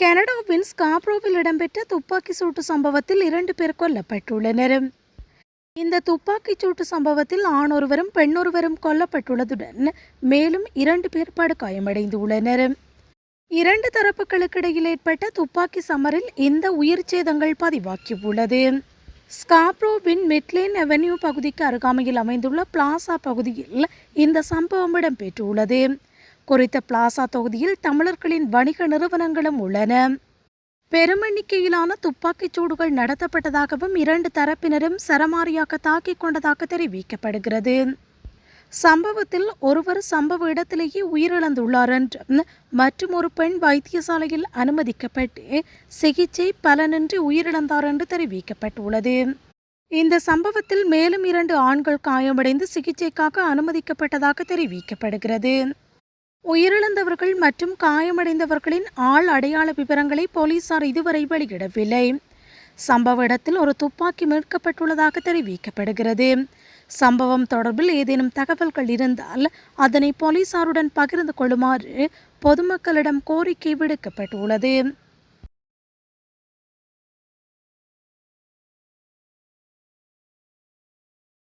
கனடாவின் ஸ்காப்ரோவில் இடம்பெற்ற துப்பாக்கி சூட்டு சம்பவத்தில் இரண்டு பேர் கொல்லப்பட்டுள்ளனர். இந்த துப்பாக்கிச் சூட்டு சம்பவத்தில் ஆணொருவரும் பெண்ணொருவரும் கொல்லப்பட்டுள்ளதுடன் மேலும் இரண்டு பேர் படுகாயமடைந்துள்ளனர். இரண்டு தரப்புகளுக்கிடையில் ஏற்பட்ட துப்பாக்கி சமரில் இந்த உயிர் சேதங்கள் பதிவாகியுள்ளது. ஸ்காப்ரோவின் மிட்லேன் அவென்யூ பகுதிக்கு அருகாமையில் அமைந்துள்ள பிளாசா பகுதியில் இந்த சம்பவம் இடம்பெற்றுள்ளது. குறித்த பிளாசா தொகுதியில் தமிழர்களின் வணிக நிறுவனங்களும் உள்ளன. பெருமெண்ணிக்கையிலான துப்பாக்கிச் சூடுகள் நடத்தப்பட்டதாகவும் இரண்டு தரப்பினரும் சரமாரியாக தாக்கிக் கொண்டதாக தெரிவிக்கப்படுகிறது. சம்பவத்தில் ஒருவர் சம்பவ இடத்திலேயே உயிரிழந்துள்ளார் என்றும் மற்றும் ஒரு பெண் வைத்தியசாலையில் அனுமதிக்கப்பட்டு சிகிச்சை பலனின்றி உயிரிழந்தார் என்று தெரிவிக்கப்பட்டுள்ளது. இந்த சம்பவத்தில் மேலும் இரண்டு ஆண்கள் காயமடைந்து சிகிச்சைக்காக அனுமதிக்கப்பட்டதாக தெரிவிக்கப்படுகிறது. உயிரிழந்தவர்கள் மற்றும் காயமடைந்தவர்களின் ஆள் அடையாள விவரங்களை போலீசார் இதுவரை வெளியிடவில்லை. சம்பவ இடத்தில் ஒரு துப்பாக்கி மீட்கப்பட்டுள்ளதாக தெரிவிக்கப்படுகிறது. சம்பவம் தொடர்பில் ஏதேனும் தகவல்கள் இருந்தால் அதனை போலீசாருடன் பகிர்ந்து கொள்ளுமாறு பொதுமக்களிடம் கோரிக்கை விடுக்கப்பட்டுள்ளது.